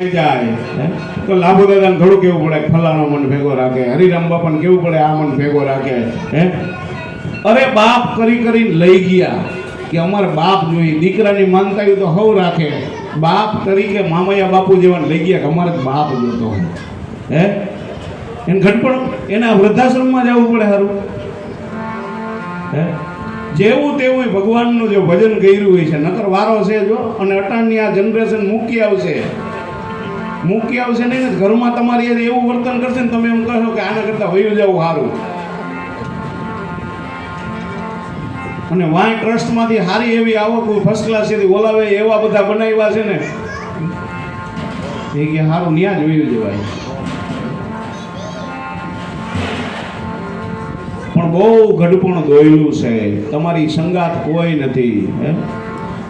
જાય? તો લાભુ દાદાને થોડું કેવું પડે ફલાણો મન ભેગો રાખે, હરિરામ બાપાને કેવું પડે આ મન ભેગો રાખે, હે? અરે બાપ કરી કરીને લઈ ગયા કે અમારે બાપ જોઈએ. દીકરાની માનતા તો હવ રાખે. બાપ તરીકે મામૈયા બાપુ જેવાને લઈ ગયા કે અમારે બાપ જોતો હોય, હે? એને ઘટપણ, એના વૃદ્ધાશ્રમમાં જવું પડે સારું હે? જેવું તેવું ભગવાનનું જો ભજન કર્યું હોય છે, નકર વારો છે જો, અને અટાણની આ જનરેશન મૂકી આવશે. મૂકી આવશે નહીં ને, ઘરમાં તમારી હારે એવું વર્તન કરશે ને, તમે એમ કહો કે આના કરતાં વયું જવું સારું અને વાય ટ્રસ્ટમાંથી સારી એવી આવક ફર્સ્ટ ક્લાસ સુધી ઓલાવે એવા બધા બનાવ્યા છે ને. એ કે સારું ન્યા જ વયું જવાય. પણ બહુ ગઢપણ દોયલું છે. તમારી સંગાત કોઈ નથી, હે?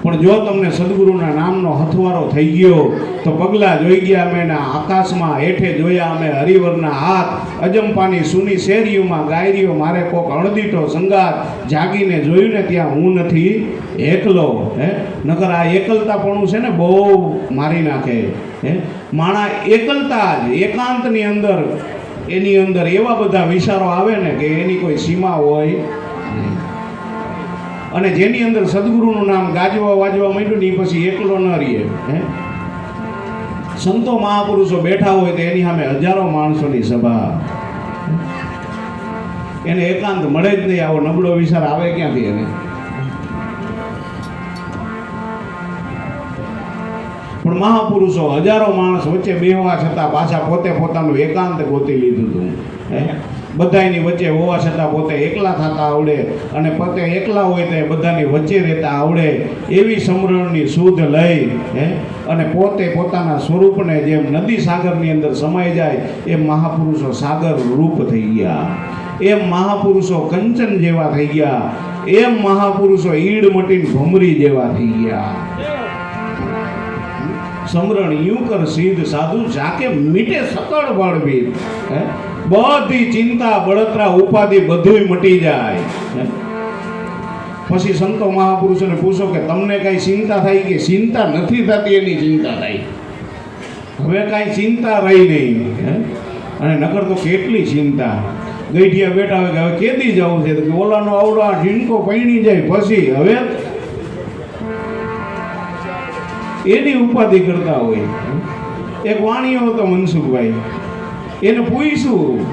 પણ જો તમને સદગુરુના નામનો હથવારો થઈ ગયો, તો પગલા જોઈ ગયા અમે એના આકાશમાં હેઠે જોયા અમે હરિવરના હાથ. અજંપાની સુની શેરીઓમાં ગાયરીઓ, મારે કોક અણદીટો સંગાત જાગીને જોયું ને ત્યાં હું નથી. એકલો, હે? નકર આ એકલતાપણું છે ને બહુ મારી નાખે, હે? માણા એકલતા જ, એકાંતની અંદર, એની અંદર એવા બધા વિચારો આવે ને કે એની કોઈ સીમા હોય નહીં. અને જેની અંદર સદગુરુનું નામ ગાજવા વાજવા માંડ્યું ને એ પછી એકલો ન રહીએ, હે? સંતો મહાપુરુષો બેઠા હોય તો એની સામે હજારો માણસોની સભા. એને એકાંત મળે જ નહીં, આવો નબળો વિચાર આવે ક્યાંથી એને? પણ મહાપુરુષો હજારો માણસ વચ્ચે બેહવા છતાં પાછા પોતે પોતાનું એકાંત ગોતી લીધું હતું બધાની વચ્ચે હોવા છતાં પોતે એકલા થતા આવડે અને પોતે એકલા હોય તે બધાની વચ્ચે રહેતા આવડે એવી સમરણની શુદ્ધ લઈ, હે? અને પોતે પોતાના સ્વરૂપને જેમ નદી સાગરની અંદર સમાઈ જાય, એમ મહાપુરુષો સાગર રૂપ થઈ ગયા. એમ મહાપુરુષો કંચન જેવા થઈ ગયા. એમ મહાપુરુષો ઈડ મટીન ભમરી જેવા થઈ ગયા. સમરણ યુ કર સિદ્ધ સાધુ જાકે મીટે સકળ બળવીર હે? બધી ચિંતા, બળતરા, ઉપાધિ બધુંય મટી જાય? પછી સંતો મહાપુરુષોને પૂછો કે તમને કાંઈ ચિંતા થાય કે ચિંતા નથી થતી, એની ચિંતા થાય. હવે કાંઈ ચિંતા રહી નહીં. અને નકર તો કેટલી ચિંતા. ગઈઠિયા બેઠા હોય કે હવે કેદી જવું છે? કે ઓલાનો આવડો આ ઢીંકો પૈણી જાય, પછી હવે એની ઉપાધિ કરતા હોય. એક વાણીઓ હતો મનસુખભાઈ. એને પૂછ્યું,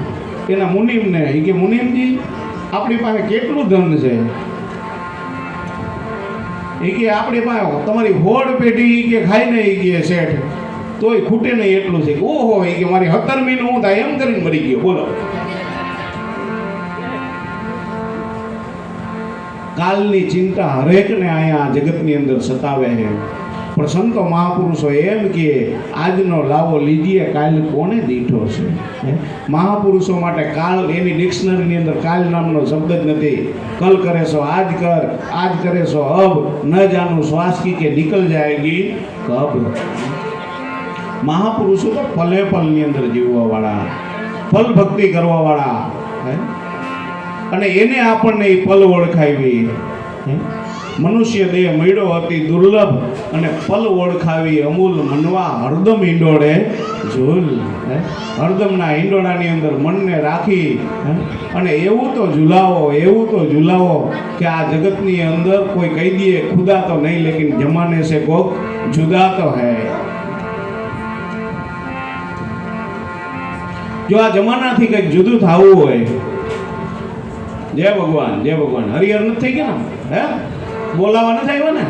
એના મુનિમને એ કે, મુનિમજી, આપણી પાસે કેટલું ધન છે? એ કે, આપણી પાસે તમારી હોડ પેઢી કે ખાઈ નહીં કે શેઠ, તોય ખૂટે નહીં એટલું છે. ઓહો એ કે, મારી હતરમીનું હું થાય એમ કરીને મરી ગયો. બોલો. કાલની ચિંતા હરેકને અહીંયા જગતની અંદર સતાવે છે. પણ સંતો મહાપુરુષો એમ કે આજનો લાવો લીધીએ કાલ કોને દીઠો છે? મહાપુરુષો માટે કાલ એની ડિક્શનરીની અંદર કાલ નામનો શબ્દ જ નથી. કલ કરે સો, આજ કર, આજ કરે સો અબ ન જાનું શ્વાસ કી નિકલ જાયગી કબ. મહાપુરુષો તો પલે પલની અંદર જીવવાવાળા ફલ ભક્તિ કરવાવાળા, હે? અને એને આપણને એ પલ ઓળખાવી હે? મનુષ્ય દેહ મળ્યો અતિ દુર્લભ અને ફલ ઓળખાવી અમૂલ મનવા હરદમ ઈંડોળે ઝૂલ? હરદમના ઈંડોળાની અંદર મનને રાખી? અને એવું તો ઝુલાવો, એવું તો ઝુલાવો કે આ જગતની અંદર કોઈ કહી દે ખુદા તો નહીં, લેકિન જમાને છે કોક જુદા તો હૈ જો આ જમાનાથી કંઈક જુદું થવું હોય, જય ભગવાન જય ભગવાન હરિહર નથી થઈ ગયા હે બોલાવા નથી આવ્યા ને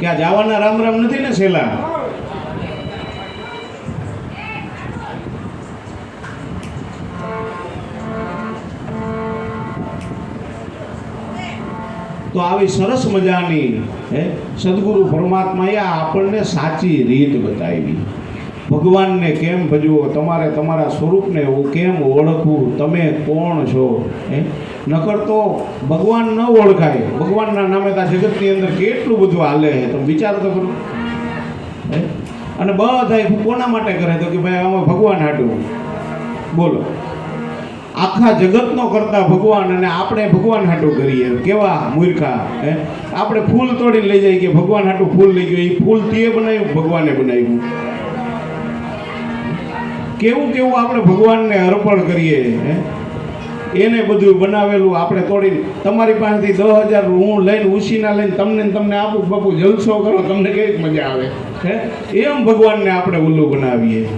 કે આ જવાના રામ રામ નથી ને છેલ્લા? તો આવી સરસ મજાની, હે, સદગુરુ પરમાત્માએ આપણને સાચી રીત બતાવી. ભગવાનને કેમ ભજવો? તમારે તમારા સ્વરૂપને કેમ ઓળખવું તમે કોણ છો? હે? નકર તો ભગવાન ન ઓળખાય. ભગવાનના નામે તો જગતની અંદર કેટલું બધું હાલે તમે વિચાર તો કરો અને બધા કોના માટે કરે તો કે ભાઈ આમાં ભગવાન હાટું. બોલો. આખા જગતનો કરતા ભગવાન અને આપણે ભગવાન હાટું કરીએ. કેવા મૂર્ખા, હે? આપણે ફૂલ તોડીને લઈ જઈએ કે ભગવાન હાટું ફૂલ લઈ ગયું. એ ફૂલ તે બનાવ્યું, ભગવાને બનાવ્યું. કેવું કેવું આપણે ભગવાનને અર્પણ કરીએ, હે? એને બધું બનાવેલું આપણે તોડીને. તમારી પાસેથી દસ હજાર હું લઈને ઉછીના લઈને તમને તમને આપું બાપુ જલસો કરો, તમને કેવી મજા આવે? હે? એમ ભગવાનને આપણે ઉલ્લું બનાવીએ.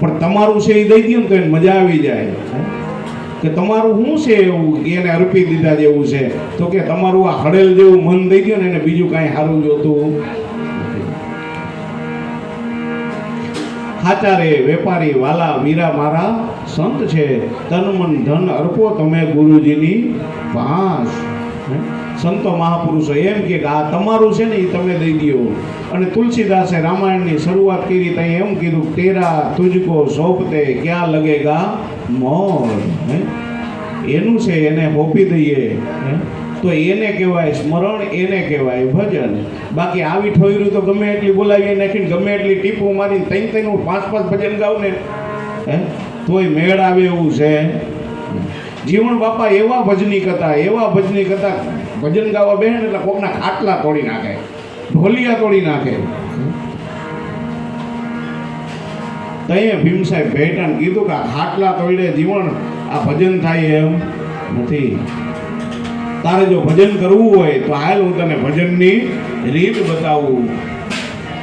પણ તમારું છે એ દઈ દો ને તો એને મજા આવી જાય. કે તમારું શું છે એવું એને અર્પી દીધા જેવું છે? તો કે તમારું આ હડેલ જેવું મન દઈ દો ને એને બીજું કાંઈ સારું જોતું. સાચા રે વેપારી વાલા વીરા મારા સંત છે તન મન ધન અર્પો તમે ગુરુજીની હે? સંતો મહાપુરુષો, એમ કે આ તમારું છે ને એ તમે દઈ દો અને તુલસીદાસે રામાયણની શરૂઆત કરી ત્યાં એમ કીધું, તેરા તુજકો સોંપતે, ક્યાં લગેગા મોર? એનું છે, એને હોપી દઈએ હે? તો એને કહેવાય સ્મરણ, એને કહેવાય ભજન. બાકી આવી ઠોયરું તો ગમે એટલી બોલાવી નાખીને, ગમે એટલી ટીપો મારીને તઈ તઈ હું પાંચ પાંચ ભજન ગાઉં ને, હે? તોય મેળ આવે એવું છે. જીવણ બાપા એવા ભજની હતા, એવા ભજની હતા. ભજન ગાવા બેહે એટલે કોકના ખાટલા તોડી નાખે, ઢોલિયા તોડી નાખે. તઈએ ભીમ સાહેબ ભેટાને કીધું કે આ ખાટલા તોડે જીવણ, આ ભજન થાય એમ નથી. તારે જો ભજન કરવું હોય તો હાલ હું તને ભજનની રીત બતાવું.